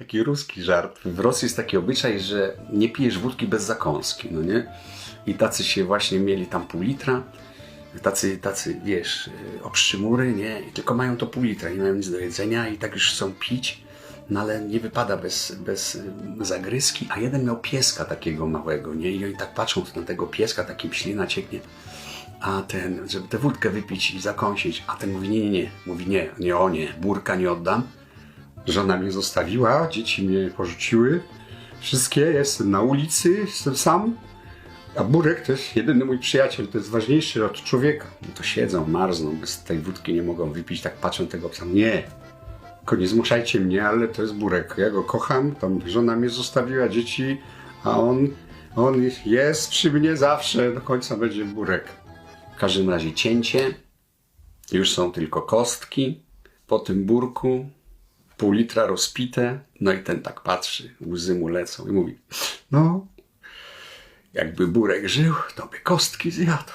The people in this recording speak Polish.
taki ruski żart. W Rosji jest taki obyczaj, że nie pijesz wódki bez zakąski, no nie? I tacy się właśnie mieli tam pół litra, tacy, tacy wiesz, y, obszczymury, nie? I tylko mają to pół litra, nie mają nic do jedzenia i tak już chcą pić, no ale nie wypada bez, bez y, zagryzki, a jeden miał pieska takiego małego, nie? I oni tak patrzą na tego pieska, takim ślina cieknie, a ten, żeby tę wódkę wypić i zakąsić, a ten mówi nie, nie, nie, mówi nie, nie, o nie, burka nie oddam. Żona mnie zostawiła, dzieci mnie porzuciły, wszystkie, jestem na ulicy, jestem sam, a Burek to jest jedyny mój przyjaciel, to jest ważniejszy od człowieka. No to siedzą, marzną, bez tej wódki nie mogą wypić, tak patrzą tego psa. Nie, nie zmuszajcie mnie, ale to jest Burek. Ja go kocham, tam żona mnie zostawiła, dzieci, a on, on jest przy mnie zawsze, do końca będzie Burek. W każdym razie cięcie, już są tylko kostki, po tym burku pół litra rozpite, no i ten tak patrzy, łzy mu lecą i mówi, no, jakby Burek żył, to by kostki zjadł.